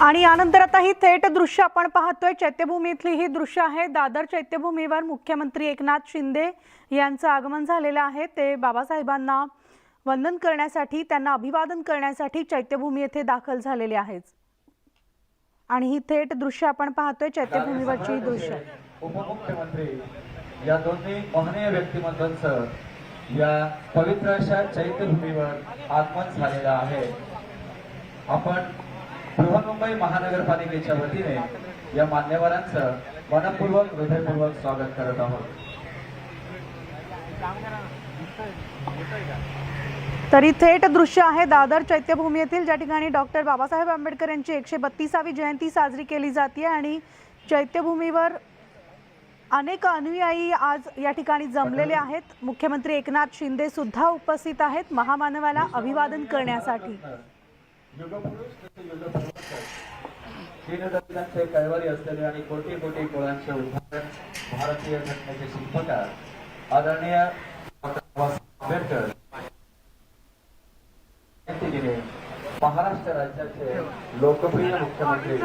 आणि यानंतर आता ही थेट दृश्य आपण पाहतोय. चैत्यभूमीतली ही दृश्य आहे. दादर चैत्यभूमीवर मुख्यमंत्री एकनाथ शिंदे यांचं आगमन झालेलं आहे. ते बाबासाहेबांना वंदन करण्यासाठी त्यांना अभिवादन करण्यासाठी चैत्यभूमी येथे दाखल झालेले आहेत. आणि ही थेट दृश्य आपण पाहतोय चैत्यभूमीवरची ही दृश्य. उपमुख्यमंत्री या दोन्ही महनीय व्यक्तिमत्वांचं या पवित्र अशा चैत्यभूमीवर आगमन झालेलं आहे. आपण बृहन्मुंबई महानगरपालिकेच्या वतीने या मान्यवरांचं मनपूर्वक हृदयपूर्वक स्वागत करत आहोत. तरी थेट दृश्य आहे दादर चैत्यभूमी येथील ज्या ठिकाणी डॉक्टर बाबासाहेब आंबेडकर यांची एकशे बत्तीसावी जयंती साजरी केली जाते आणि चैत्यभूमीवर अनेक अनुयायी आज या ठिकाणी जमलेले आहेत. मुख्यमंत्री एकनाथ शिंदे सुद्धा उपस्थित आहेत महामानवाला अभिवादन करण्यासाठी. असलेले आणि कोटी कोटी कुळांचे उदाहरण भारतीय घटनेचे शिल्पकार आदरणीय आंबेडकर महाराष्ट्र राज्याचे लोकप्रिय मुख्यमंत्री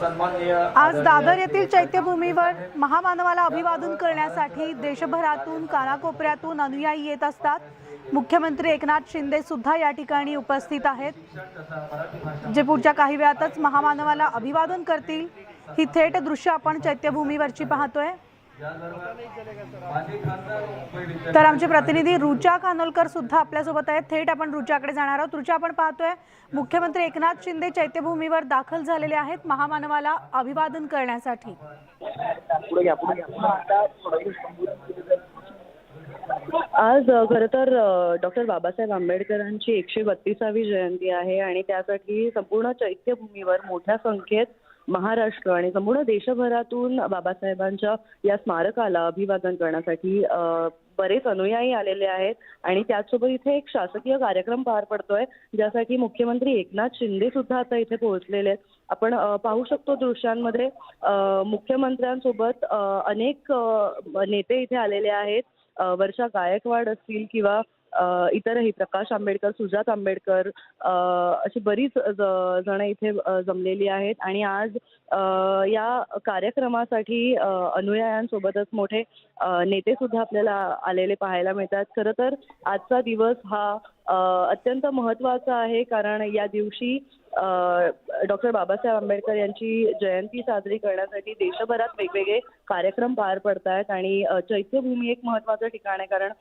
सन्माननीय आज दादर येथील चैत्यभूमीवर महामानवाला अभिवादन करण्यासाठी देशभरातून कानाकोपऱ्यातून अनुयायी येत असतात. मुख्यमंत्री एकनाथ शिंदे सुद्धा या ठिकाणी उपस्थित आहेत. जे पुढच्या काही वेळातच महामानवाला अभिवादन करतील ही थेट दृश्य आपण चैत्यभूमीवरची पाहतोय. तर आमचे प्रतिनिधी रुचा कानोलकर सुद्धा आपल्यासोबत आहेत. थेट आपण रुचाकडे जाणार आहोत. रुचा आपण पाहतोय मुख्यमंत्री एकनाथ शिंदे चैत्यभूमीवर दाखल झालेले आहेत महामानवाला अभिवादन करण्यासाठी. आज खरं तर डॉक्टर बाबासाहेब आंबेडकरांची एकशे बत्तीसावी जयंती आहे आणि त्यासाठी संपूर्ण चैत्यभूमीवर मोठ्या संख्येत महाराष्ट्र आणि संपूर्ण देशभरातून बाबासाहेबांच्या या स्मारकाला अभिवादन करण्यासाठी बरेच अनुयायी आलेले आहेत आणि त्याचसोबत इथे एक शासकीय कार्यक्रम पार पडतोय ज्यासाठी मुख्यमंत्री एकनाथ शिंदे सुद्धा आता इथे पोहोचलेले आहेत. आपण पाहू शकतो दृश्यांमध्ये मुख्यमंत्र्यांसोबत अनेक नेते इथे आलेले आहेत. वर्षा गायकवाड असतील किंवा इतरही प्रकाश आंबेडकर सुजात आंबेडकर अशी बरीच ज- जण इथे जमलेली आहेत. आणि आज या कार्यक्रमासाठी अनुयायांसोबतच मोठे नेते सुद्धा आपल्याला आलेले पाहायला मिळतात. खरं तर आजचा दिवस हा अत्यंत महत्त्वाचा आहे कारण या दिवशी डॉक्टर बाबासाहेब आंबेडकर यांची जयंती साजरी करण्यासाठी देशभरात वेगवेगळे कार्यक्रम पार पडत आहेत आणि चैत्यभूमी एक महत्त्वाचं ठिकाण आहे कारण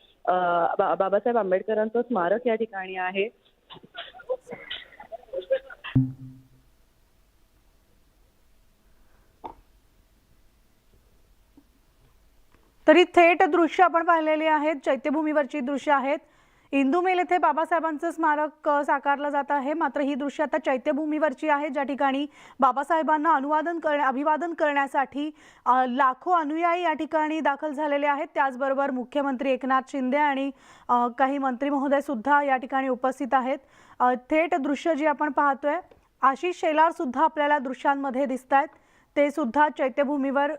बा- बाबासाहेब आंबेडकरांचं स्मारक या ठिकाणी आहे. तरी थेट दृश्य आपण पाहिलेली आहेत चैत्यभूमीवरची दृश्य आहेत. इंदू येथे बाबासाहेबांचं स्मारक साकारलं जात आहे. मात्र ही दृश्य आता चैत्यभूमीवरची आहे. ज्या ठिकाणी बाबासाहेबांना अनुवादन करण्या अभिवादन करण्यासाठी लाखो अनुयायी या ठिकाणी दाखल झालेले आहेत. त्याचबरोबर मुख्यमंत्री एकनाथ शिंदे आणि काही मंत्री महोदय सुद्धा या ठिकाणी उपस्थित आहेत. थेट दृश्य जी आपण पाहतोय आशिष शेलार सुद्धा आपल्याला दृश्यांमध्ये दिसत आहेत ते सुद्धा चैत्यभूमीवर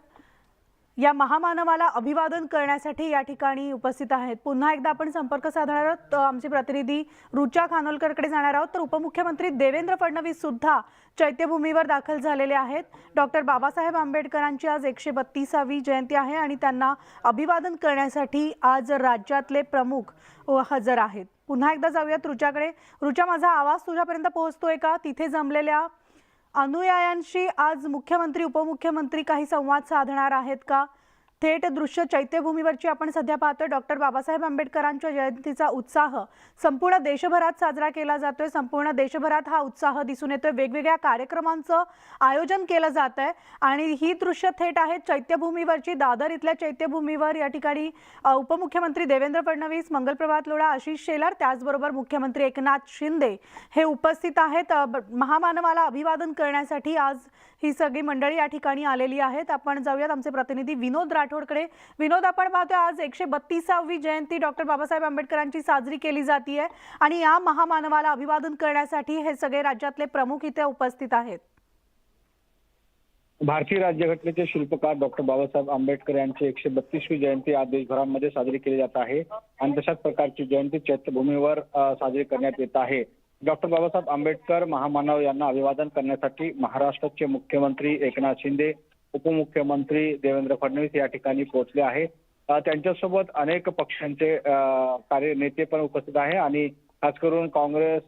या महामानवाला अभिवादन करण्यासाठी या ठिकाणी उपस्थित आहेत. पुन्हा एकदा आपण संपर्क साधणार आहोत. आमचे प्रतिनिधी रुचा खानोलकरकडे जाणार आहोत. तर उपमुख्यमंत्री देवेंद्र फडणवीस सुद्धा चैत्यभूमीवर दाखल झालेले आहेत. डॉक्टर बाबासाहेब आंबेडकरांची आज एकशे बत्तीसावी जयंती आहे आणि त्यांना अभिवादन करण्यासाठी आज राज्यातले प्रमुख हजर आहेत. पुन्हा एकदा जाऊयात रुचाकडे. रुचा माझा आवाज तुझ्यापर्यंत पोहोचतोय का? तिथे जमलेल्या अनुयायांशी आज मुख्यमंत्री उपमुख्यमंत्री काही संवाद साधणार आहेत का? थेट दृश्य चैत्यभूमीवरची आपण सध्या पाहतोय. डॉक्टर बाबासाहेब आंबेडकरांच्या जयंतीचा उत्साह संपूर्ण देशभरात साजरा केला जातोय. संपूर्ण देशभरात हा उत्साह दिसून येतोय. वेगवेगळ्या कार्यक्रमांचं आयोजन केलं जात आहे आणि ही दृश्य थेट आहेत चैत्यभूमीवरची. दादर इथल्या चैत्यभूमीवर या ठिकाणी उपमुख्यमंत्री देवेंद्र फडणवीस मंगलप्रभात लोढा आशिष शेलार त्याचबरोबर मुख्यमंत्री एकनाथ शिंदे हे उपस्थित आहेत. महामानवाला अभिवादन करण्यासाठी आज ही सगळी मंडळी या ठिकाणी आलेली आहेत. आपण जाऊयात. आमचे प्रतिनिधी विनोद राठोडकडे. विनोद आपण पाहतोय आज एकशे बत्तीसावी जयंती डॉक्टर बाबासाहेब आंबेडकरांची साजरी केली जाते आणि या महामानवाला अभिवादन करण्यासाठी हे सगळे राज्यातले प्रमुख इथे उपस्थित आहेत. भारतीय राज्यघटनेचे शिल्पकार डॉक्टर बाबासाहेब आंबेडकर यांची एकशे बत्तीसवी जयंती आज देशभरामध्ये साजरी केली जात आहे. आणि तशाच प्रकारची जयंती चैत्यभूमीवर साजरी करण्यात येत आहे. डॉक्टर बाबासाहेब आंबेडकर महामानव यांना अभिवादन करण्यासाठी महाराष्ट्राचे मुख्यमंत्री एकनाथ शिंदे उपमुख्यमंत्री देवेंद्र फडणवीस या ठिकाणी पोहोचले आहे त्यांच्यासोबत अनेक पक्षांचे कार्य नेते पण उपस्थित आहे आणि खास करून काँग्रेस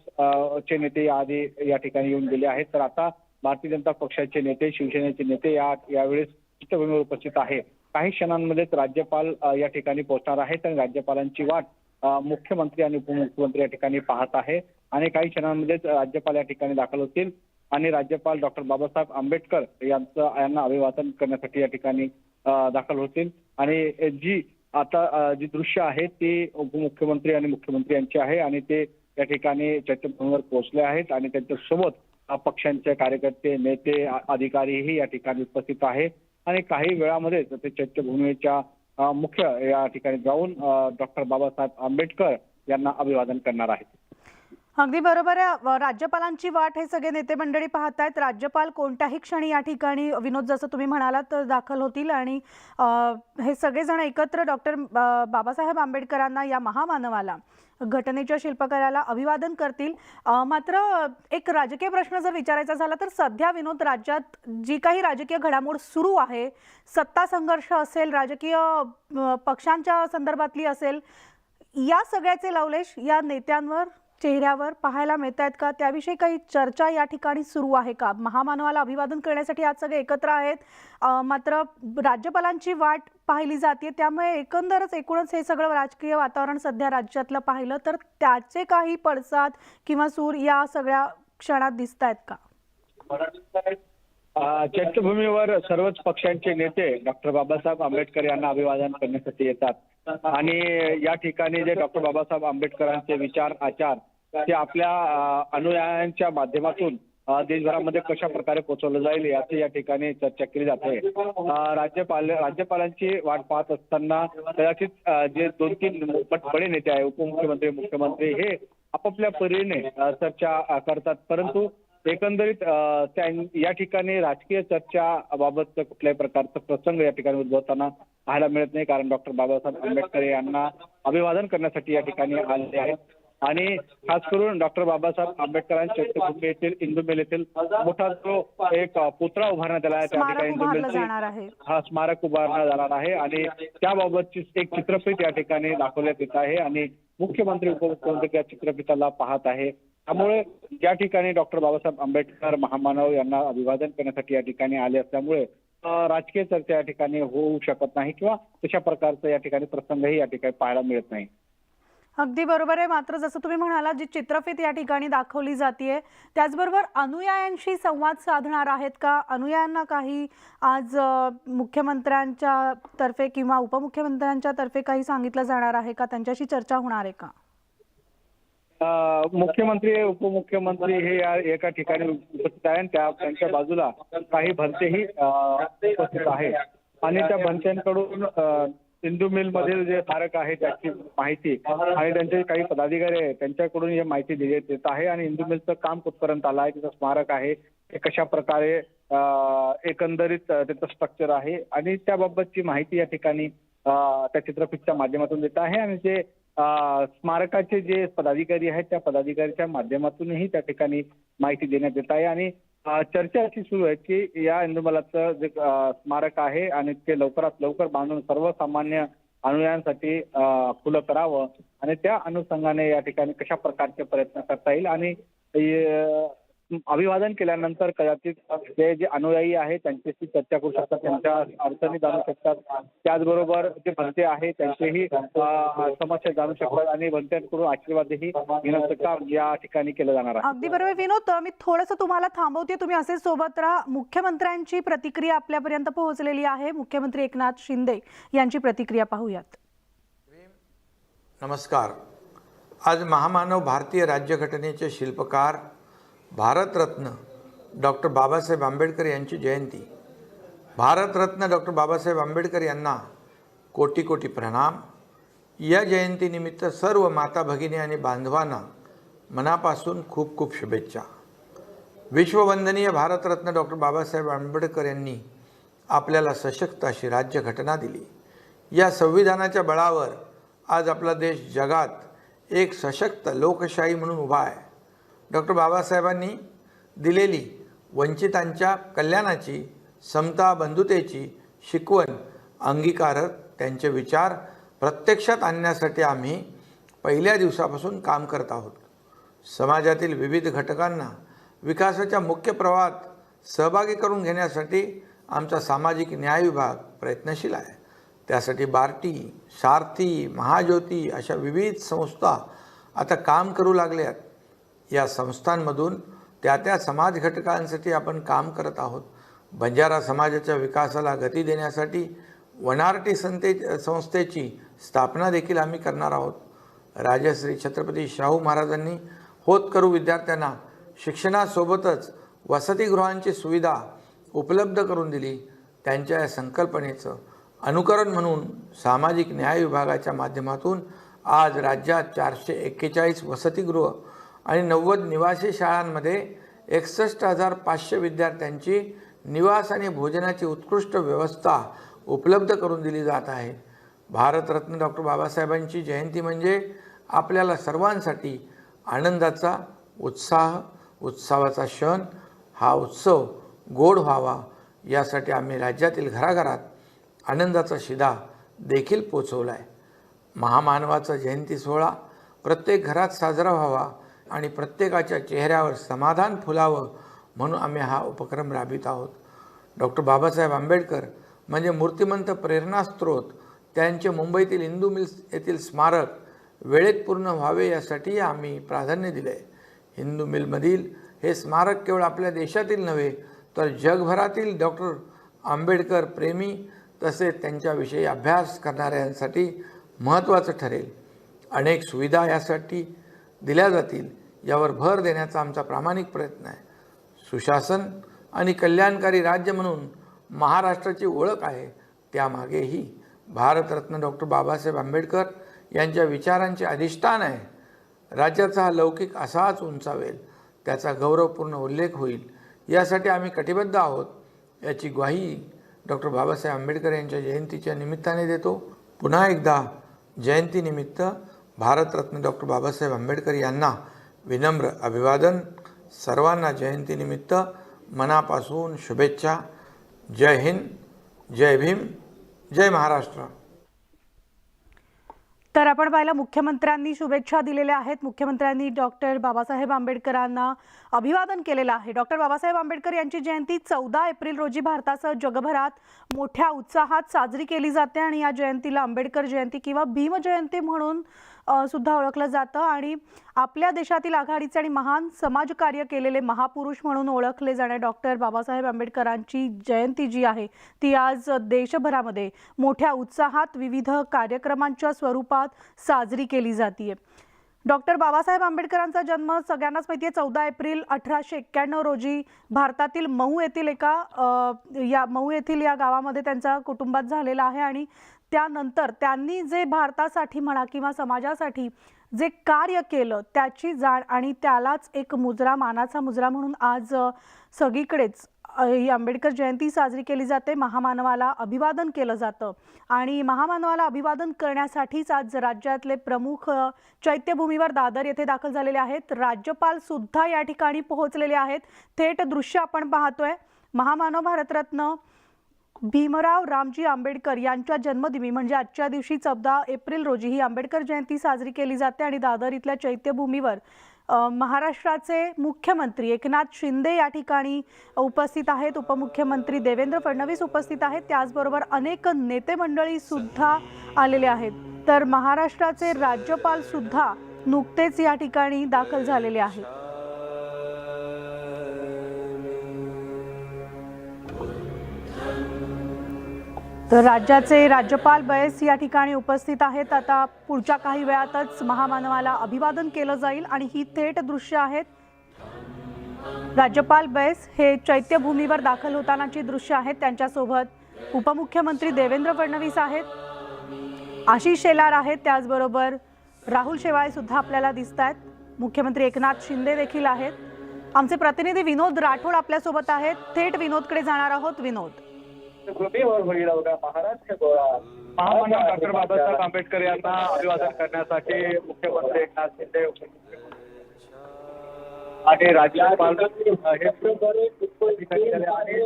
चे नेते याआधी या ठिकाणी येऊन गेले आहेत. तर आता भारतीय जनता पक्षाचे नेते शिवसेनेचे नेते या यावेळेस चित्रभूमीवर उपस्थित आहे काही क्षणांमध्येच राज्यपाल या ठिकाणी पोहोचणार आहेत आणि राज्यपालांची वाट मुख्यमंत्री आणि उपमुख्यमंत्री या ठिकाणी पाहत आहे. आणि काही क्षणांमध्येच राज्यपाल या ठिकाणी दाखल होतील. आणि राज्यपाल डॉक्टर बाबासाहेब आंबेडकर यांचं यांना अभिवादन करण्यासाठी या ठिकाणी दाखल होतील. आणि जी आता जी दृश्य आहे ती उपमुख्यमंत्री आणि मुख्यमंत्री यांची आहे आणि ते या ठिकाणी चैत्यभूमीवर पोहोचले आहेत आणि त्यांच्यासोबत पक्षांचे कार्यकर्ते नेते अधिकारीही या ठिकाणी उपस्थित आहे. आणि काही वेळामध्येच ते चैत्यभूमीच्या मुख्य या ठिकाणी जाऊन डॉक्टर बाबासाहेब आंबेडकर यांना अभिवादन करणार आहेत. अगदी बरोबर आहे. राज्यपालांची वाट हे सगळे नेते मंडळी आहेत राज्यपाल कोणत्याही क्षणी या ठिकाणी विनोद जसं तुम्ही म्हणालात तर दाखल होतील आणि हे सगळेजण एकत्र डॉक्टर बाबासाहेब आंबेडकरांना या महामानवाला घटनेच्या शिल्पकाराला अभिवादन करतील. मात्र एक राजकीय प्रश्न जर विचारायचा झाला तर सध्या विनोद राज्यात जी काही राजकीय घडामोड सुरू आहे सत्ता संघर्ष असेल राजकीय पक्षांच्या संदर्भातली असेल या सगळ्याचे लावलेश या नेत्यांवर चेहऱ्यावर पाहायला मिळत आहेत का? त्याविषयी काही चर्चा या ठिकाणी सुरू आहे का? महामानवाला अभिवादन करण्यासाठी आज सगळे एकत्र आहेत. मात्र राज्यपालांची वाट पाहिली जाते. त्यामुळे एकंदरच एकूणच हे सगळं राजकीय वातावरण सध्या राज्यातलं पाहिलं तर त्याचे काही पडसाद किंवा सूर या सगळ्या क्षणात दिसत आहेत का चैत्यभूमीवर सर्वच पक्षांचे नेते डॉक्टर बाबासाहेब आंबेडकर यांना अभिवादन करण्यासाठी येतात. आणि या ठिकाणी जे डॉक्टर बाबासाहेब आंबेडकरांचे विचार आचार ते आपल्या अनुयायांच्या माध्यमातून देशभरामध्ये कशा प्रकारे पोहोचवलं जाईल याची या ठिकाणी चर्चा केली जाते. राज्यपाल राज्यपालांची वाट पाहत असताना कदाचित जे दोन तीन बडे नेते आहे उपमुख्यमंत्री मुख्यमंत्री हे आपापल्या परीने चर्चा करतात. परंतु एकंदरीत त्या या ठिकाणी राजकीय चर्चा बाबत कुठल्याही प्रकारचा प्रसंग या ठिकाणी उद्भवताना पाहायला मिळत नाही. कारण डॉक्टर बाबासाहेब आंबेडकर यांना अभिवादन करण्यासाठी या ठिकाणी आलेले आहेत. आणि खास करून डॉक्टर बाबासाहेब आंबेडकरांच्या चैत्यभूमी येथील इंदुमिल येथील मोठा जो एक पुतळा उभारण्यात आला आहे त्या ठिकाणी इंदुमिलची हा स्मारक उभारण्यात जाणार आहे आणि त्याबाबतची एक चित्रफित या ठिकाणी दाखवण्यात येत आहे आणि मुख्यमंत्री उपमुख्यमंत्री त्या चित्रफिताला पाहत आहे. त्यामुळे या ठिकाणी डॉक्टर बाबासाहेब आंबेडकर महामानव यांना अभिवादन करण्यासाठी या ठिकाणी आले असल्यामुळे राजकीय चर्चा या ठिकाणी होऊ शकत नाही किंवा तशा प्रकारचा या ठिकाणी प्रसंगही या ठिकाणी पाहायला मिळत नाही. अगदी बरोबर आहे. मात्र जसं तुम्ही म्हणाला जी चित्रफित या ठिकाणी दाखवली जाते त्याचबरोबर अनुयायांशी संवाद साधणार आहेत का? अनुयायांना काही आज मुख्यमंत्र्यांच्या तर्फे किंवा उपमुख्यमंत्र्यांच्या तर्फे काही सांगितलं जाणार आहे का? त्यांच्याशी चर्चा होणार आहे का? मुख्यमंत्री उपमुख्यमंत्री हे या एका ठिकाणी उपस्थित आहे त्या त्यांच्या बाजूला काही भंतेही उपस्थित आहेत. आणि त्या भंत्यांकडून सिंधू मिल मधील जे स्मारक आहे त्याची माहिती आणि त्यांचे काही पदाधिकारी आहेत त्यांच्याकडून ही माहिती दिली येत आहे. आणि इंदू मिलचं काम कुठपर्यंत आलं आहे तिथं स्मारक आहे ते कशा प्रकारे एकंदरीत त्याचं स्ट्रक्चर आहे आणि त्याबाबतची माहिती या ठिकाणी त्या चित्रफितच्या माध्यमातून देत आहे. आणि जे स्मारकाचे जे पदाधिकारी आहेत त्या पदाधिकारीच्या माध्यमातूनही त्या ठिकाणी माहिती देण्यात येत आहे. आणि चर्चा अशी सुरू आहे की या इंदुमलाचं जे स्मारक आहे आणि ते लवकरात लवकर बांधून सर्वसामान्य अनुयायांसाठी खुलं करावं आणि त्या अनुषंगाने या ठिकाणी कशा प्रकारचे प्रयत्न करता येईल आणि अभिवादन केल्यानंतर कदाचित ते जे अनुयायी आहेत त्यांच्याशी चर्चा करू शकतात त्यांच्या अडचणी जाणू शकतात. त्याचबरोबर जे भंते आहेत त्यांचेही समस्या जाणू शकतात आणि भंत्यांकडून आशीर्वादही घेण्याचं काम या ठिकाणी केलं जाणार आहे. अगदी बरोबर. विनोद मी थोडंसं तुम्हाला थांबवते. तुम्ही असेच सोबत राहा. मुख्यमंत्र्यांची प्रतिक्रिया आपल्यापर्यंत पोहोचलेली आहे. मुख्यमंत्री एकनाथ शिंदे यांची प्रतिक्रिया पाहूयात. नमस्कार. आज महामानव भारतीय राज्यघटनेचे शिल्पकार भारतरत्न डॉक्टर बाबासाहेब आंबेडकर यांची जयंती. भारतरत्न डॉक्टर बाबासाहेब आंबेडकर यांना कोटी कोटी प्रणाम. या जयंतीनिमित्त सर्व माता भगिनी आणि बांधवांना मनापासून खूप खूप शुभेच्छा. विश्ववंदनीय भारतरत्न डॉक्टर बाबासाहेब आंबेडकर यांनी आपल्याला सशक्त अशी राज्यघटना दिली. या संविधानाच्या बळावर आज आपला देश जगात एक सशक्त लोकशाही म्हणून उभा आहे. डॉक्टर बाबासाहेबांनी दिलेली वंचितांच्या कल्याणाची समता बंधुतेची शिकवण अंगीकारत त्यांचे विचार प्रत्यक्षात आणण्यासाठी आम्ही पहिल्या दिवसापासून काम करत आहोत. समाजातील विविध घटकांना विकासाच्या मुख्य प्रवाहात सहभागी करून घेण्यासाठी आमचा सामाजिक न्याय विभाग प्रयत्नशील आहे. त्यासाठी बार्टी सारथी महाज्योती अशा विविध संस्था आता काम करू लागल्यात या संस्थांमधून त्या त्या समाज घटकांसाठी आपण काम करत आहोत. बंजारा समाजाच्या विकासाला गती देण्यासाठी वनारटी संते संस्थेची स्थापना देखील आम्ही करणार आहोत. राजश्री छत्रपती शाहू महाराजांनी होत करू विद्यार्थ्यांना शिक्षणासोबतच वसतिगृहांची सुविधा उपलब्ध करून दिली. त्यांच्या या संकल्पनेचं अनुकरण म्हणून सामाजिक न्याय विभागाच्या माध्यमातून आज राज्यात चारशे एक्केचाळीस वसतिगृह आणि नव्वद निवासी शाळांमध्ये एकसष्ट हजार पाचशे विद्यार्थ्यांची निवास आणि भोजनाची उत्कृष्ट व्यवस्था उपलब्ध करून दिली जात आहे. भारतरत्न डॉक्टर बाबासाहेबांची जयंती म्हणजे आपल्याला सर्वांसाठी आनंदाचा उत्साह उत्सवाचा क्षण हा उत्सव गोड व्हावा यासाठी आम्ही राज्यातील घराघरात आनंदाचा शिदा देखील पोचवला आहे महामानवाचा जयंती सोहळा प्रत्येक घरात साजरा व्हावा आणि प्रत्येकाच्या चेहऱ्यावर समाधान फुलावं म्हणून आम्ही हा उपक्रम राबवित आहोत. डॉक्टर बाबासाहेब आंबेडकर म्हणजे मूर्तिमंत प्रेरणास्त्रोत त्यांचे मुंबईतील हिंदू मिल्स येथील स्मारक वेळेत पूर्ण व्हावे यासाठी आम्ही प्राधान्य दिले आहे हिंदू मिलमधील हे स्मारक केवळ आपल्या देशातील नव्हे तर जगभरातील डॉक्टर आंबेडकर प्रेमी तसेच त्यांच्याविषयी अभ्यास करणाऱ्यांसाठी महत्त्वाचं ठरेल. अनेक सुविधा यासाठी दिल्या जातील. यावर भर देण्याचा आमचा प्रामाणिक प्रयत्न आहे. सुशासन आणि कल्याणकारी राज्य म्हणून महाराष्ट्राची ओळख आहे. त्यामागेही भारतरत्न डॉक्टर बाबासाहेब आंबेडकर यांच्या विचारांचे अधिष्ठान आहे. राज्याचा हा लौकिक असाच उंचावेल. त्याचा गौरवपूर्ण उल्लेख होईल. यासाठी आम्ही कटिबद्ध आहोत. याची ग्वाही डॉक्टर बाबासाहेब आंबेडकर यांच्या जयंतीच्या निमित्ताने देतो. पुन्हा एकदा जयंतीनिमित्त भारतरत्न डॉक्टर बाबासाहेब आंबेडकर यांना विनम्र अभिवादन. सर्वांना जयंतीनिमित्त मनापासून शुभेच्छा. जय हिंद जय भीम जय महाराष्ट्र. तर आपण पाहिलं मुख्यमंत्र्यांनी शुभेच्छा दिलेल्या आहेत. मुख्यमंत्र्यांनी डॉक्टर बाबासाहेब आंबेडकरांना अभिवादन केलेलं आहे. डॉक्टर बाबासाहेब आंबेडकर यांची जयंती चौदा एप्रिल रोजी भारतासह जगभरात मोठ्या उत्साहात साजरी केली जाते आणि या जयंतीला आंबेडकर जयंती किंवा भीम जयंती म्हणून सुद्धा ओळखलं जातं. आणि आपल्या देशातील आघाडीचे आणि महान समाजकार्य केलेले महापुरुष म्हणून ओळखले जाणारे डॉक्टर बाबासाहेब आंबेडकरांची जयंती जी आहे ती आज देशभरामध्ये मोठ्या उत्साहात विविध कार्यक्रमांच्या स्वरूपात साजरी केली जाते डॉक्टर बाबासाहेब आंबेडकरांचा जन्म सगळ्यांनाच माहिती आहे चौदा एप्रिल अठराशे एक्क्याण्णव रोजी भारतातील मऊ येथील एका या मऊ येथील या गावामध्ये त्यांचा कुटुंबात झालेला आहे. आणि त्यानंतर त्यांनी जे भारतासाठी म्हणा किंवा समाजासाठी जे कार्य केलं त्याची जाण आणि त्यालाच एक मुजरा मानाचा मुजरा म्हणून आज सगळीकडेच ही आंबेडकर जयंती साजरी केली जाते. महामानवाला अभिवादन केलं जातं आणि महामानवाला अभिवादन करण्यासाठीच आज राज्यातले प्रमुख चैत्यभूमीवर दादर येथे दाखल झालेले आहेत. राज्यपाल सुद्धा या ठिकाणी पोहोचलेले आहेत. थेट दृश्य आपण पाहतोय. महामानव भारतरत्न भीमराव रामजी आंबेडकर यांच्या जन्मदिनी म्हणजे आजच्या दिवशी चौदा एप्रिल रोजी ही आंबेडकर जयंती साजरी केली जाते आणि दादर इथल्या चैत्यभूमीवर महाराष्ट्राचे मुख्यमंत्री एकनाथ शिंदे या ठिकाणी उपस्थित आहेत. उपमुख्यमंत्री देवेंद्र फडणवीस उपस्थित आहेत. त्याचबरोबर अनेक नेते मंडळी सुद्धा आलेले आहेत. तर महाराष्ट्राचे राज्यपाल सुद्धा नुकतेच या ठिकाणी दाखल झालेले आहेत. तर राज्याचे राज्यपाल बयस या ठिकाणी उपस्थित आहेत. आता पुढच्या काही वेळातच महामानवाला अभिवादन केलं जाईल आणि ही थेट दृश्य आहेत. राज्यपाल बैस हे चैत्यभूमीवर दाखल होतानाची दृश्य आहेत. त्यांच्यासोबत उपमुख्यमंत्री देवेंद्र फडणवीस आहेत. आशिष शेलार आहेत. त्याचबरोबर राहुल शेवाळे सुद्धा आपल्याला दिसत आहेत. मुख्यमंत्री एकनाथ शिंदे देखील आहेत. आमचे प्रतिनिधी विनोद राठोड आपल्यासोबत आहेत. थेट विनोदकडे जाणार आहोत. विनोद. होईल अवघा महाराष्ट्र गोळा. डॉक्टर बाबासाहेब आंबेडकर यांना अभिवादन करण्यासाठी मुख्यमंत्री एकनाथ शिंदे उपमुख्यमंत्री आणि राज्यपाल हे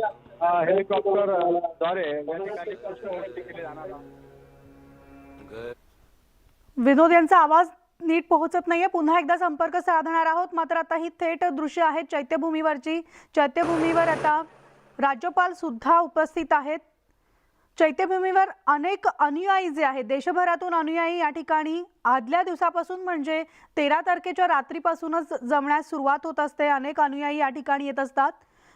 हेलिकॉप्टरद्वारे विनोद यांचा आवाज नीट पोहोचत नाहीये. पुन्हा एकदा संपर्क साधणार आहोत. मात्र आता ही थेट दृश्य आहेत चैत्यभूमीवरची. चैत्यभूमीवर आता राज्यपाल सुद्धा उपस्थित आहेत. चैत्यभूमीवर अनेक अनुयायी जे आहेत देशभरातून अनुयायी या ठिकाणी आदल्या दिवसापासून म्हणजे तेरा तारखेच्या रात्रीपासूनच जमण्यास सुरुवात होत असते. अनेक अनुयायी या ठिकाणी येत असतात.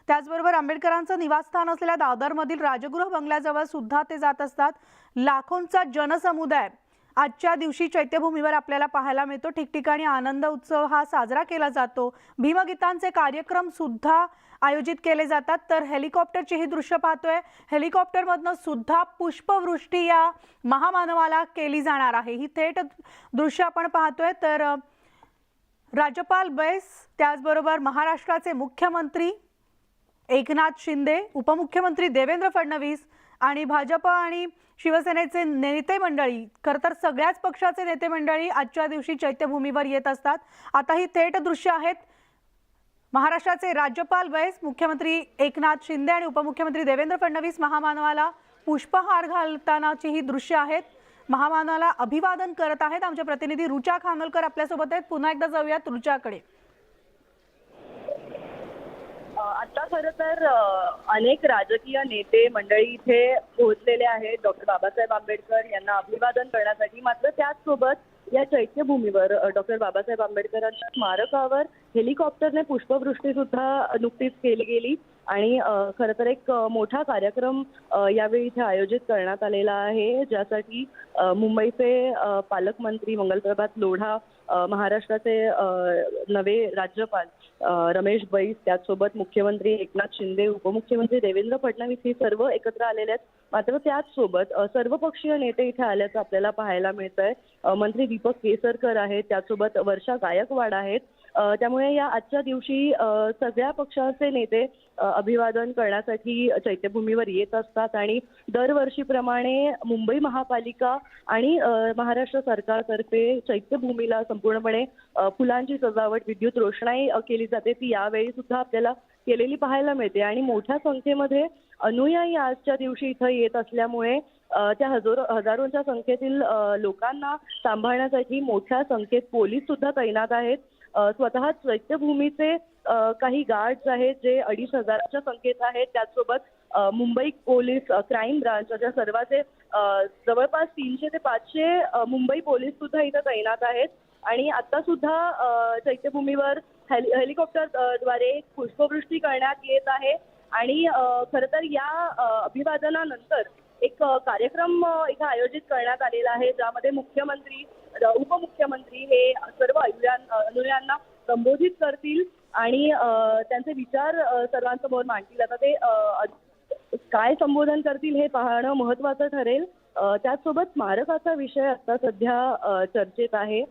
त्याचबरोबर आंबेडकरांचं निवासस्थान असलेल्या दादरमधील राजगृह बंगल्याजवळ सुद्धा ते जात असतात. लाखोंचा जनसमुदाय आजच्या दिवशी चैत्यभूमीवर आपल्याला पाहायला मिळतो. ठिकठिकाणी आनंद उत्सव हा साजरा केला जातो. भीमगीतांचे कार्यक्रम सुद्धा आयोजित केले जातात. तर हेलिकॉप्टरची ही दृश्य पाहतोय. हेलिकॉप्टरमधनं सुद्धा पुष्पवृष्टी या महामानवाला केली जाणार आहे. ही थेट दृश्य आपण पाहतोय. तर राज्यपाल बैस त्याचबरोबर महाराष्ट्राचे मुख्यमंत्री एकनाथ शिंदे उपमुख्यमंत्री देवेंद्र फडणवीस आणि भाजप आणि शिवसेनेचे नेते मंडळी खरं तर सगळ्याच पक्षाचे नेते मंडळी आजच्या दिवशी चैत्यभूमीवर येत असतात. आता ही थेट दृश्य आहेत. महाराष्ट्राचे राज्यपाल वैस मुख्यमंत्री एकनाथ शिंदे आणि उपमुख्यमंत्री देवेंद्र फडणवीस महामानवाला पुष्पहार घालतानाची ही दृश्य आहेत. महामानवाला अभिवादन करत आहेत. आमच्या प्रतिनिधी रुचा खानोलकर आपल्यासोबत आहेत. पुन्हा एकदा जाऊयात रुचाकडे आता खरं तर अनेक राजकीय नेते मंडळी इथे पोहोचलेले आहेत. डॉक्टर बाबासाहेब आंबेडकर यांना अभिवादन करण्यासाठी. मात्र त्याचसोबत या चैत्यभूमीवर डॉक्टर बाबासाहेब आंबेडकरांच्या स्मारकावर हेलिकॉप्टरने पुष्पवृष्टी सुद्धा नुकतीच केली गेली आणि खरं तर एक मोठा कार्यक्रम यावेळी इथे आयोजित करण्यात आलेला आहे ज्यासाठी मुंबईचे पालकमंत्री मंगलप्रभात लोढा महाराष्ट्राचे नवे राज्यपाल रमेश बैस त्याचसोबत मुख्यमंत्री एकनाथ शिंदे उपमुख्यमंत्री देवेंद्र फडणवीस ही सर्व एकत्र आलेले आहेत. मात्र त्याचसोबत सर्वपक्षीय नेते इथे आल्याचं आपल्याला पाहायला मिळत आहे मंत्री दीपक केसरकर आहेत त्यासोबत वर्षा गायकवाड आहेत. त्यामुळे या आजच्या दिवशी सगळ्या पक्षाचे नेते अभिवादन करण्यासाठी चैत्यभूमीवर येत असतात आणि दरवर्षीप्रमाणे मुंबई महापालिका आणि महाराष्ट्र सरकारतर्फे चैत्यभूमीला संपूर्णपणे फुलांची सजावट विद्युत रोषणाई केली जाते ती यावेळी सुद्धा आपल्याला केलेली पाहायला मिळते. आणि मोठ्या संख्येमध्ये अनुयायी आजच्या दिवशी इथं येत असल्यामुळे त्या हजारो हजारोंच्या संख्येतील लोकांना सांभाळण्यासाठी मोठ्या संख्येत पोलीस सुद्धा तैनात आहेत. स्वतः चैत्यभूमीचे काही गार्ड्स आहेत जे अडीच हजाराच्या संख्येत आहेत. त्याचसोबत मुंबई पोलीस क्राईम ब्रांच अशा सर्वाचे जवळपास तीनशे ते पाचशे मुंबई पोलीस सुद्धा इथं तैनात आहेत. आणि आता सुद्धा चैत्यभूमीवर हेलि हेलिकॉप्टरद्वारे पुष्पवृष्टी करण्यात येत आहे. आणि खरं तर या अभिवादनानंतर एक कार्यक्रम इथं आयोजित करण्यात आलेला आहे ज्यामध्ये मुख्यमंत्री उपमुख्यमंत्री हे सर्व अनुयांना संबोधित करतील आणि त्यांचे विचार सर्वांसमोर मांडतील. आता ते काय संबोधन करतील हे पाहणं महत्त्वाचं ठरेल. त्याचसोबत स्मारकाचा विषय आता सध्या चर्चेत आहे.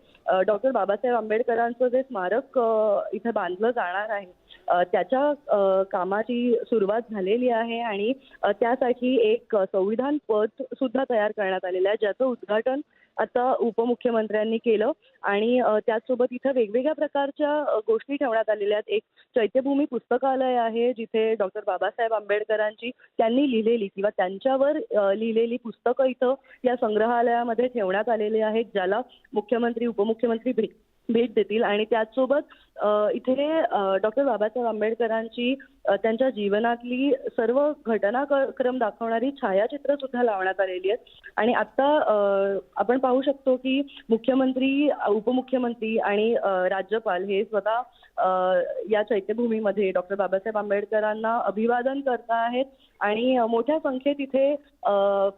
डॉक्टर बाबासाहेब आंबेडकरांचं जे स्मारक इथे बांधलं जाणार आहे त्याच्या कामाची सुरुवात झालेली आहे आणि त्यासाठी एक संविधान पद सुद्धा तयार करण्यात आलेलं आहे ज्याचं उद्घाटन आता उपमुख्यमंत्र्यांनी केलं. आणि त्याचसोबत इथं वेगवेगळ्या प्रकारच्या गोष्टी ठेवण्यात आलेल्या आहेत. एक चैत्यभूमी पुस्तकालय आहे जिथे डॉक्टर बाबासाहेब आंबेडकरांची त्यांनी लिहिलेली किंवा त्यांच्यावर लिहिलेली पुस्तकं इथं या संग्रहालयामध्ये ठेवण्यात आलेली आहेत ज्याला मुख्यमंत्री उपमुख्यमंत्री भेट भेट देतील. आणि त्याचसोबत इथे डॉक्टर बाबासाहेब आंबेडकरांची त्यांच्या जीवनातली सर्व घटनाक्रम दाखवणारी छायाचित्र सुद्धा लावण्यात आलेली आहेत. आणि आता आपण पाहू शकतो की मुख्यमंत्री उपमुख्यमंत्री आणि राज्यपाल हे स्वतः या चैत्यभूमीमध्ये डॉक्टर बाबासाहेब आंबेडकरांना अभिवादन करत आहेत. आणि मोठ्या संख्येत इथे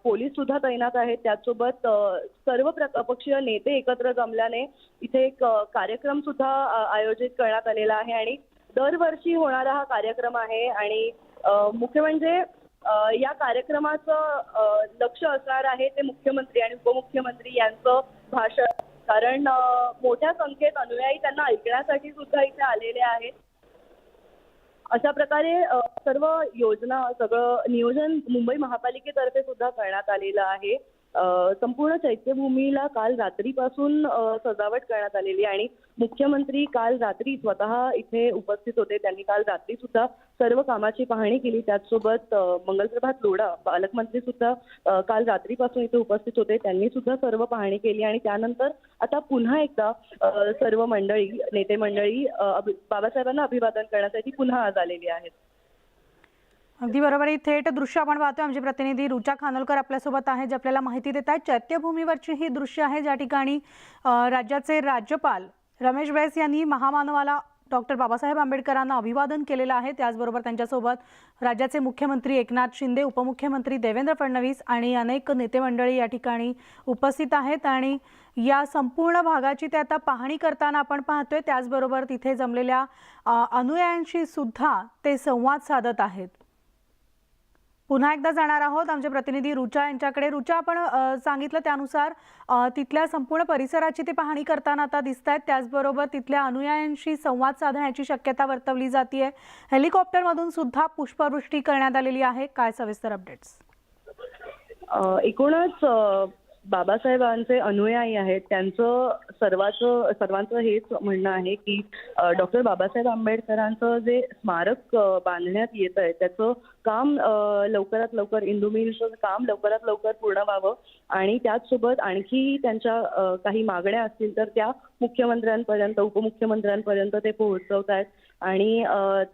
पोलीस सुद्धा तैनात आहेत. त्याचसोबत सर्व प्र- पक्षीय नेते एकत्र जमल्याने इथे एक कार्यक्रम सुद्धा आयोजित करण्यात आलेला आहे आणि दरवर्षी होणारा हा कार्यक्रम आहे आणि मुख्य म्हणजे या कार्यक्रमाचं लक्ष असणार आहे ते मुख्यमंत्री आणि उपमुख्यमंत्री यांचं भाषण. कारण मोठ्या संख्येत अनुयायी त्यांना ऐकण्यासाठी सुद्धा इथे आलेले आहेत. अशा प्रकारे सर्व योजना सगळं नियोजन मुंबई महापालिकेतर्फे सुद्धा करण्यात आलेलं आहे. संपूर्ण चैत्यभूमीला काल रात्रीपासून सजावट करण्यात आलेली आणि मुख्यमंत्री काल रात्री स्वतः इथे उपस्थित होते. त्यांनी काल रात्री सुद्धा सर्व कामाची पाहणी केली. त्याचसोबत मंगलप्रभात लोढा पालकमंत्री सुद्धा काल रात्रीपासून इथे उपस्थित होते. त्यांनी सुद्धा सर्व पाहणी केली. आणि त्यानंतर आता पुन्हा एकदा सर्व मंडळी नेते मंडळी बाबासाहेबांना अभिवादन करण्यासाठी पुन्हा आज आलेली आहेत. अगदी बरोबर. ही थेट दृश्य आपण पाहतोय. आमचे प्रतिनिधी रुचा खानोलकर आपल्यासोबत आहे जे आपल्याला माहिती देत आहेत. चैत्यभूमीवरची ही दृश्य आहे ज्या ठिकाणी राज्याचे राज्यपाल रमेश बैस यांनी महामानवाला डॉक्टर बाबासाहेब आंबेडकरांना अभिवादन केलेलं आहे. त्याचबरोबर त्यांच्यासोबत राज्याचे मुख्यमंत्री एकनाथ शिंदे उपमुख्यमंत्री देवेंद्र फडणवीस आणि अनेक नेते मंडळी या ठिकाणी उपस्थित आहेत. आणि या संपूर्ण भागाची ते आता पाहणी करताना आपण पाहतोय. त्याचबरोबर तिथे जमलेल्या अनुयायांशी सुद्धा ते संवाद साधत आहेत. पुन्हा एकदा जाणार आहोत. आमचे प्रतिनिधी रुचा यांच्याकडे. रुचा आपण सांगितलं त्यानुसार तिथल्या संपूर्ण परिसराची ते पाहणी करताना आता दिसत आहेत त्याचबरोबर तिथल्या अनुयायांशी संवाद साधण्याची शक्यता वर्तवली जाते हेलिकॉप्टरमधून सुद्धा पुष्पवृष्टी करण्यात आलेली आहे. काय सविस्तर अपडेट्स? एकूणच बाबासाहेबांचे अनुयायी आहेत. त्यांचं सर्वांचं सर्वांचं हेच म्हणणं आहे की डॉक्टर बाबासाहेब आंबेडकरांचं जे स्मारक बांधण्यात येत आहे त्याचं काम लवकरात लवकर इंदू मिलचं काम लवकरात लवकर पूर्ण व्हावं. आणि त्याचसोबत आणखी त्यांच्या काही मागण्या असतील तर त्या मुख्यमंत्र्यांपर्यंत उपमुख्यमंत्र्यांपर्यंत ते पोहोचवत आहेत आणि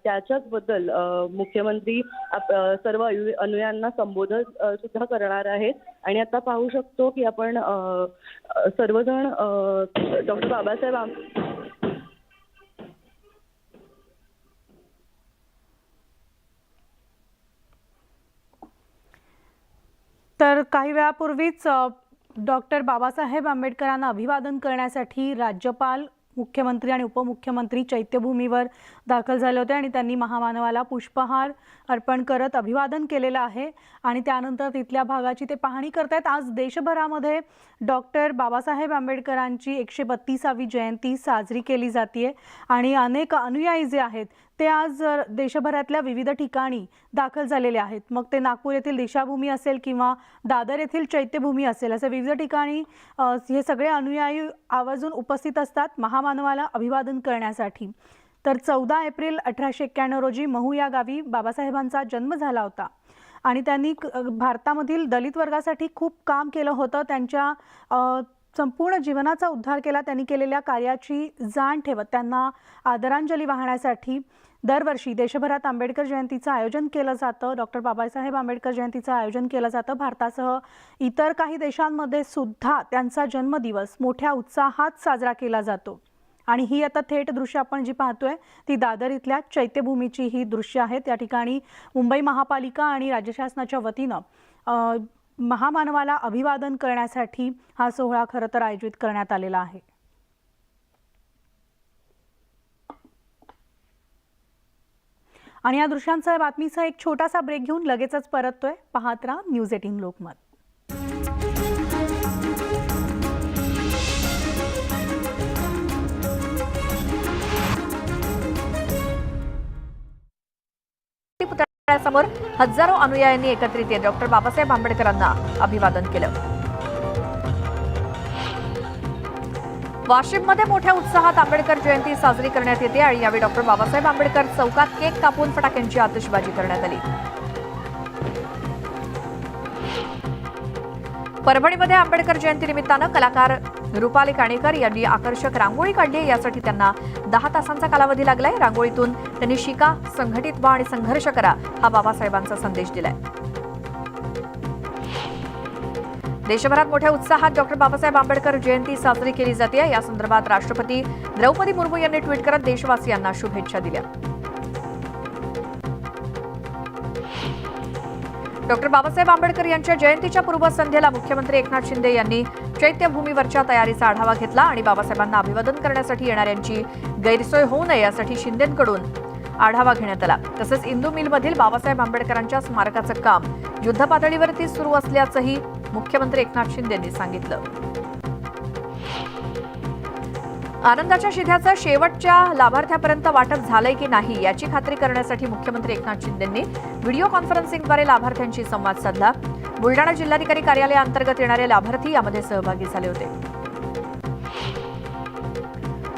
त्याच्याच बद्दल मुख्यमंत्री आप- सर्व अनु- अनुयांना संबोधन सुद्धा करणार आहेत. आणि आता पाहू शकतो की आपण सर्वजण डॉक्टर बाबासाहेब आंबेडकर तर काही वेळापूर्वीच डॉक्टर बाबासाहेब आंबेडकरांना अभिवादन करण्यासाठी राज्यपाल मुख्यमंत्री आणि उपमुख्यमंत्री चैत्यभूमीवर दाखल झाले होते आणि त्यांनी महामानवाला पुष्पहार अर्पण करत अभिवादन केलेलं आहे. आणि त्यानंतर तिथल्या भागाची ते पाहणी करतायत. आज देशभरामध्ये डॉक्टर बाबासाहेब आंबेडकरांची एकशे बत्तीसावी जयंती साजरी केली जाते आणि अनेक अनुयायी जे आहेत ते आज देशभरातल्या विविध ठिकाणी दाखल झालेले आहेत. मग ते नागपूर येथील दिशाभूमी असेल किंवा दादर येथील चैत्यभूमी असेल असे विविध ठिकाणी हे सगळे अनुयायी आवर्जून उपस्थित असतात महामानवाला अभिवादन करण्यासाठी. तर चौदा एप्रिल अठराशे एक्क्याण्णव रोजी महू या गावी बाबासाहेबांचा जन्म झाला होता. आणि त्यांनी क- भारतामधील दलित वर्गासाठी खूप काम केलं होतं. त्यांच्या संपूर्ण जीवनाचा उद्धार केला. त्यांनी केलेल्या कार्याची जाण ठेवत त्यांना आदरांजली वाहण्यासाठी दरवर्षी देशभरात आंबेडकर जयंतीचं आयोजन केलं जातं. डॉक्टर बाबासाहेब आंबेडकर जयंतीचं आयोजन केलं जातं. भारतासह इतर काही देशांमध्ये सुद्धा त्यांचा जन्मदिवस मोठ्या उत्साहात साजरा केला जातो. आणि ही आता थेट दृश्य आपण जी पाहतोय ती दादर इथल्या चैत्यभूमीची ही दृश्य आहेत त्या ठिकाणी मुंबई महापालिका आणि राज्य शासनाच्या वतीनं महामानवाला अभिवादन करण्यासाठी हा सोहळा खरं तर आयोजित करण्यात आलेला आहे. आणि या दृश्यांचा बातमीचा एक छोटासा ब्रेक घेऊन लगेचच परततोय. पाहत राहा न्यूज एटीन लोकमत. समोर हजारो अनुयायांनी एकत्रित येत डॉक्टर बाबासाहेब आंबेडकरांना अभिवादन केलं. वाशिममध्ये मोठ्या उत्साहात आंबेडकर जयंती साजरी करण्यात येते आणि यावेळी डॉक्टर बाबासाहेब आंबेडकर चौकात केक कापून फटाक्यांची आतिषबाजी करण्यात आली. परभणीमध्ये आंबेडकर जयंती निमित्तानं कलाकार रुपाली काणेकर यांनी आकर्षक रांगोळी काढली आहे. यासाठी त्यांना दहा तासांचा कालावधी लागलाय. रांगोळीतून त्यांनी शिका संघटित व्हा आणि संघर्ष करा हा बाबासाहेबांचा संदेश दिलाय. देशभरात मोठ्या उत्साहात डॉक्टर बाबासाहेब आंबेडकर जयंती साजरी केली जाते. या संदर्भात राष्ट्रपती द्रौपदी मुर्मू यांनी ट्विट करत देशवासियांना शुभेच्छा दिल्या. डॉक्टर बाबासाहेब आंबेडकर यांच्या जयंतीच्या पूर्वसंध्येला मुख्यमंत्री एकनाथ शिंदे यांनी चैत्यभूमीवरच्या तयारीचा आढावा घेतला आणि बाबासाहेबांना अभिवादन करण्यासाठी येणाऱ्यांची गैरसोय होऊ नये यासाठी शिंदेकडून आढावा घेण्यात आला. तसंच इंदू मिलमधील बाबासाहेब आंबेडकरांच्या स्मारकाचं काम युद्धपातळीवरती सुरू असल्याचंही मुख्यमंत्री एकनाथ शिंदे यांनी सांगितलं. आनंदाच्या शिध्याचं शेवटच्या लाभार्थ्यापर्यंत वाटप झालंय की नाही याची खात्री करण्यासाठी मुख्यमंत्री एकनाथ शिंदेंनी व्हिडिओ कॉन्फरन्सिंगद्वारे लाभार्थ्यांशी संवाद साधला. बुलडाणा जिल्हाधिकारी कार्यालयाअंतर्गत येणारे लाभार्थी यामध्ये सहभागी झाले होते.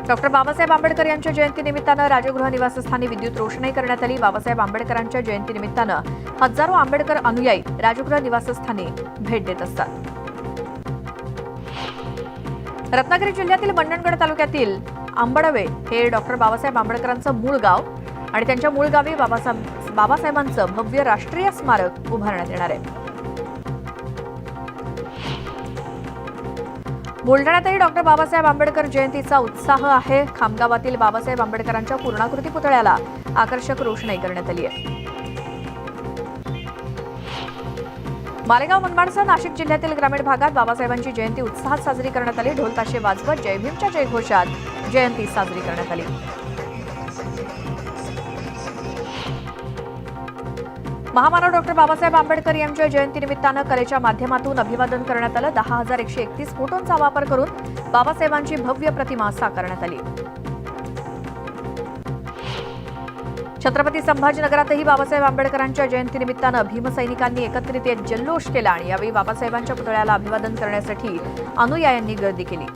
डॉक्टर बाबासाहेब आंबेडकर यांच्या जयंतीनिमित्तानं राजगृह निवासस्थानी विद्युत रोषणाई करण्यात आली. बाबासाहेब आंबेडकरांच्या जयंतीनिमित्तानं हजारो आंबेडकर अनुयायी राजगृह निवासस्थानी भेट देत असतात. रत्नागिरी जिल्ह्यातील मंडणगड तालुक्यातील आंबडवे हे डॉक्टर बाबासाहेब आंबेडकरांचं मूळ गाव आणि त्यांच्या मूळ गावी बाबासाहेब बाबासाहेबांचं भव्य राष्ट्रीय स्मारक उभारण्यात येणार आहे. बुलढाण्यातही डॉक्टर बाबासाहेब आंबेडकर जयंतीचा उत्साह आहे. खामगावातील बाबासाहेब आंबेडकरांच्या पूर्णाकृती पुतळ्याला आकर्षक रोषणाई करण्यात आली आहे. मालेगाव मनमाडसह नाशिक जिल्ह्यातील ग्रामीण भागात बाबासाहेबांची जयंती उत्साहात साजरी करण्यात आली. ढोल ताशे वाजवत जय भीमच्या जयघोषात जयंती साजरी करण्यात आली. महामानव डॉक्टर बाबासाहेब आंबेडकर यांच्या जयंतीनिमित्तानं कलेच्या माध्यमातून अभिवादन करण्यात आलं. दहा हजार एकशे एकतीस फोटोंचा वापर करून बाबासाहेबांची भव्य प्रतिमा साकारण्यात आली. छत्रपती संभाजीनगरातही बाबासाहेब आंबेडकरांच्या जयंतीनिमित्तानं भीमसैनिकांनी एकत्रित येत जल्लोष केला आणि यावेळी बाबासाहेबांच्या पुतळ्याला अभिवादन करण्यासाठी अनुयायांनी गर्दी केली.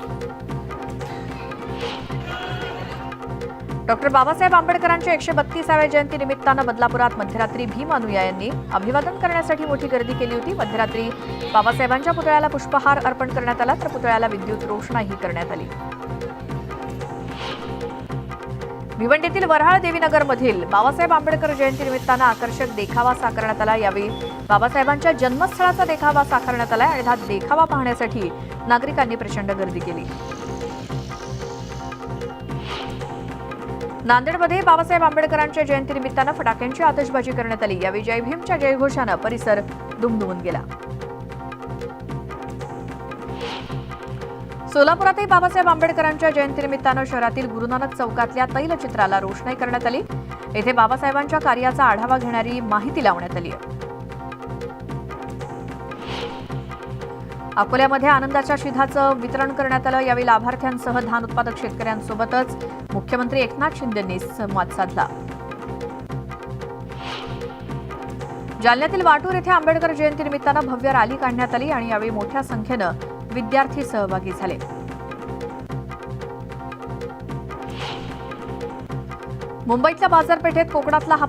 डॉक्टर बाबासाहेब आंबेडकरांच्या एकशे बत्तीसाव्या जयंतीनिमित्तानं बदलापुरात मध्यरात्री भीम अनुयायांनी अभिवादन करण्यासाठी मोठी गर्दी केली होती. मध्यरात्री बाबासाहेबांच्या पुतळ्याला पुष्पहार अर्पण करण्यात आला तर पुतळ्याला विद्युत रोषणाही करण्यात आली. भिवंडीतील वऱ्हाळ देवीनगरमधील बाबासाहेब आंबेडकर जयंतीनिमित्तानं आकर्षक देखावा साकारण्यात आला. यावेळी बाबासाहेबांच्या जन्मस्थळाचा देखावा साकारण्यात आला आणि हा देखावा पाहण्यासाठी नागरिकांनी प्रचंड गर्दी केली. नांदेडमध्ये बाबासाहेब आंबेडकरांच्या जयंतीनिमित्तानं फटाक्यांची आतषबाजी करण्यात आली. यावेळी जय भीमच्या जयघोषानं परिसर दुमदुमून गेला. सोलापुरातही बाबासाहेब आंबेडकरांच्या जयंतीनिमित्तानं शहरातील गुरुनानक चौकातल्या तैलचित्राला रोषणाई करण्यात आली. येथे बाबासाहेबांच्या कार्याचा आढावा घेणारी माहिती लावण्यात आली आहे. अकोल्यामध्ये आनंदाच्या शिधाचं वितरण करण्यात आलं. यावेळी लाभार्थ्यांसह धान उत्पादक शेतकऱ्यांसोबतच मुख्यमंत्री एकनाथ शिंदेंनी संवाद साधला. जालन्यातील वाटूर येथे आंबेडकर जयंतीनिमित्तानं भव्य रॅली काढण्यात आली आणि यावेळी मोठ्या संख्येनं विद्यार्थी सहभागी झाले. मुंबईतल्या बाजारपेठेत कोकणातला हा